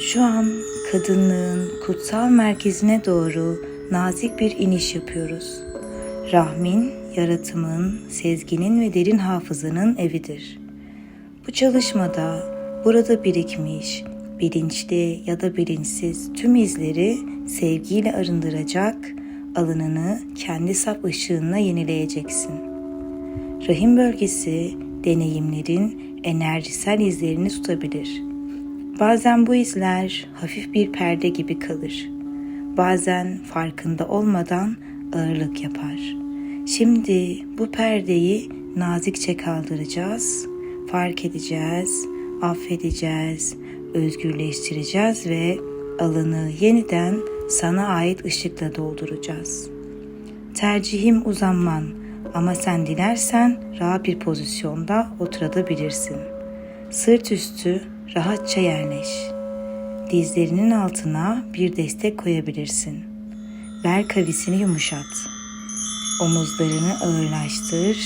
Şu an kadınlığın kutsal merkezine doğru nazik bir iniş yapıyoruz. Rahmin, yaratımın, sezginin ve derin hafızanın evidir. Bu çalışmada burada birikmiş, bilinçli ya da bilinçsiz tüm izleri sevgiyle arındıracak, alanını kendi saf ışığınla yenileyeceksin. Rahim bölgesi deneyimlerin enerjisel izlerini tutabilir. Bazen bu izler hafif bir perde gibi kalır. Bazen farkında olmadan ağırlık yapar. Şimdi bu perdeyi nazikçe kaldıracağız, fark edeceğiz, affedeceğiz, özgürleştireceğiz ve alanı yeniden sana ait ışıkla dolduracağız. Tercihim uzanman ama sen dilersen rahat bir pozisyonda oturabilirsin. Sırt üstü rahatça yerleş. Dizlerinin altına bir destek koyabilirsin. Bel kavisini yumuşat. Omuzlarını ağırlaştır.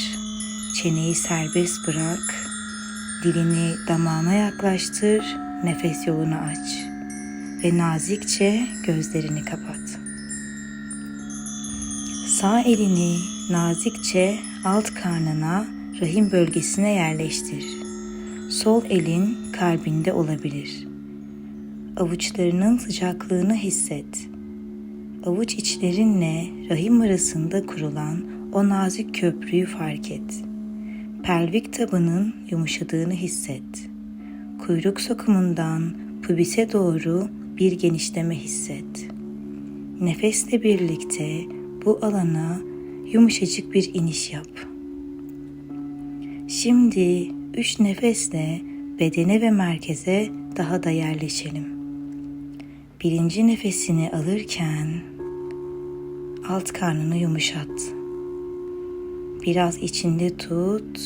Çeneyi serbest bırak. Dilini damağına yaklaştır. Nefes yolunu aç. Ve nazikçe gözlerini kapat. Sağ elini nazikçe alt karnına, rahim bölgesine yerleştir. Sol elin kalbinde olabilir. Avuçlarının sıcaklığını hisset. Avuç içlerinle rahim arasında kurulan o nazik köprüyü fark et. Pelvik tabanın yumuşadığını hisset. Kuyruk sokumundan pubise doğru bir genişleme hisset. Nefesle birlikte bu alana yumuşacık bir iniş yap. Şimdi üç nefesle bedene ve merkeze daha da yerleşelim. Birinci nefesini alırken alt karnını yumuşat. Biraz içinde tut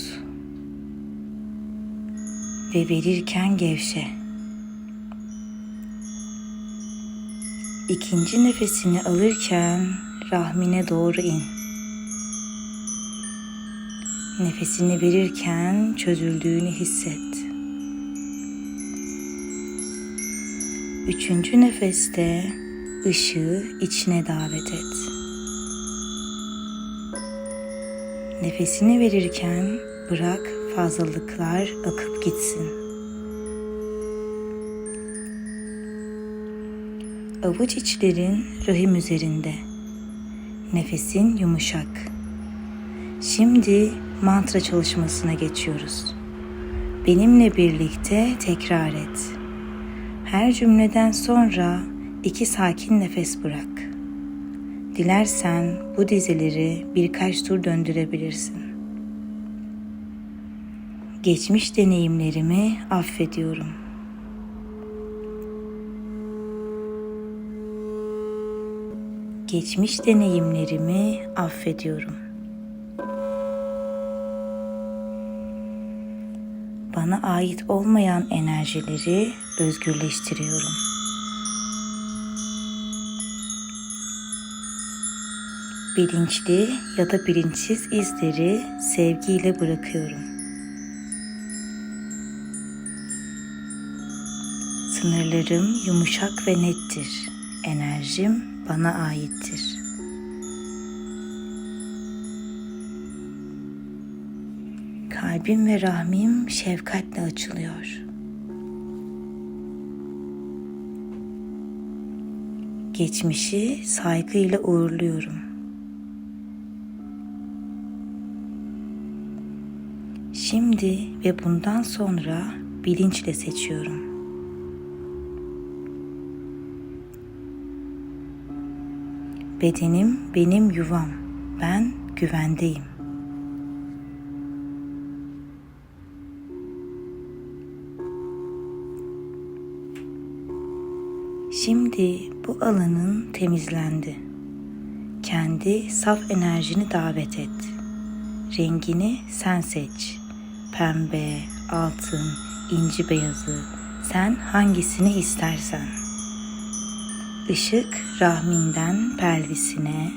ve verirken gevşe. İkinci nefesini alırken rahmine doğru in. Nefesini verirken çözüldüğünü hisset. Üçüncü nefeste ışığı içine davet et. Nefesini verirken bırak fazlalıklar akıp gitsin. Avuç içlerin rahim üzerinde. Nefesin yumuşak. Şimdi mantra çalışmasına geçiyoruz. Benimle birlikte tekrar et. Her cümleden sonra iki sakin nefes bırak. Dilersen bu dizeleri birkaç tur döndürebilirsin. Geçmiş deneyimlerimi affediyorum. Geçmiş deneyimlerimi affediyorum. Bana ait olmayan enerjileri özgürleştiriyorum. Bilinçli ya da bilinçsiz izleri sevgiyle bırakıyorum. Sınırlarım yumuşak ve nettir. Enerjim bana aittir. Kalbim ve rahmim şefkatle açılıyor. Geçmişi saygıyla uğurluyorum. Şimdi ve bundan sonra bilinçle seçiyorum. Bedenim benim yuvam. Ben güvendeyim. Şimdi bu alanın temizlendi. Kendi saf enerjini davet et. Rengini sen seç. Pembe, altın, inci beyazı. Sen hangisini istersen. Işık rahminden pelvisine,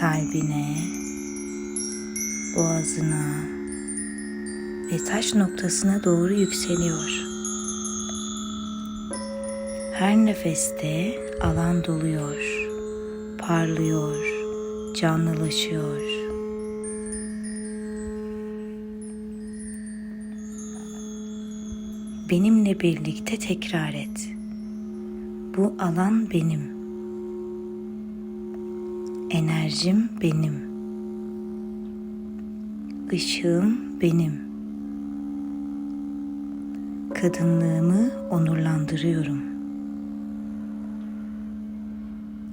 kalbine, boğazına ve taş noktasına doğru yükseliyor. Her nefeste alan doluyor, parlıyor, canlılaşıyor. Benimle birlikte tekrar et. Bu alan benim. Enerjim benim. Işığım benim. Kadınlığımı onurlandırıyorum.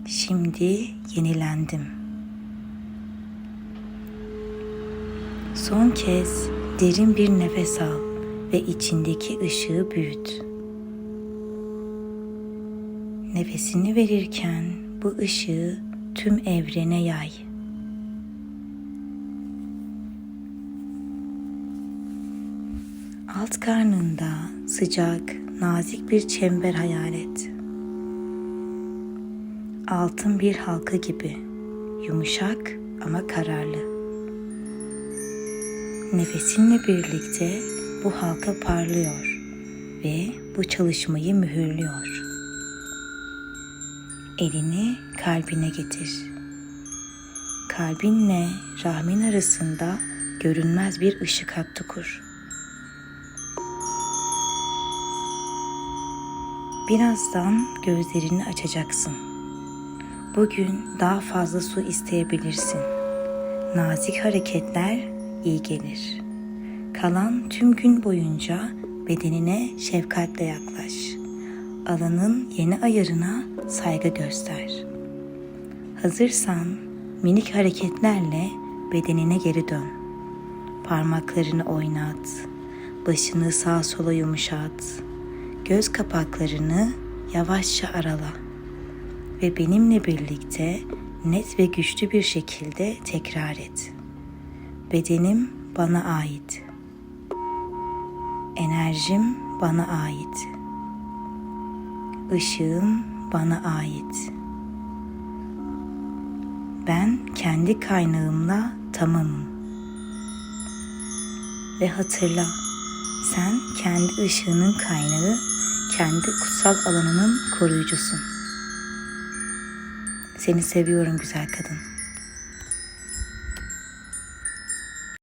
Şimdi yenilendim. Son kez derin bir nefes al ve içindeki ışığı büyüt. Nefesini verirken bu ışığı tüm evrene yay. Alt karnında sıcak, nazik bir çember hayal et. Altın bir halka gibi, yumuşak ama kararlı. Nefesinle birlikte bu halka parlıyor ve bu çalışmayı mühürlüyor. Elini kalbine getir. Kalbinle rahmin arasında görünmez bir ışık hattı kur. Birazdan gözlerini açacaksın. Bugün daha fazla su isteyebilirsin. Nazik hareketler iyi gelir. Kalan tüm gün boyunca bedenine şefkatle yaklaş. Alanın yeni ayarına saygı göster. Hazırsan minik hareketlerle bedenine geri dön. Parmaklarını oynat. Başını sağa sola yumuşat. Göz kapaklarını yavaşça arala. Ve benimle birlikte net ve güçlü bir şekilde tekrar et. Bedenim bana ait. Enerjim bana ait. Işığım bana ait. Ben kendi kaynağımla tamamım. Ve hatırla, sen kendi ışığının kaynağı, kendi kutsal alanının koruyucusun. Seni seviyorum güzel kadın.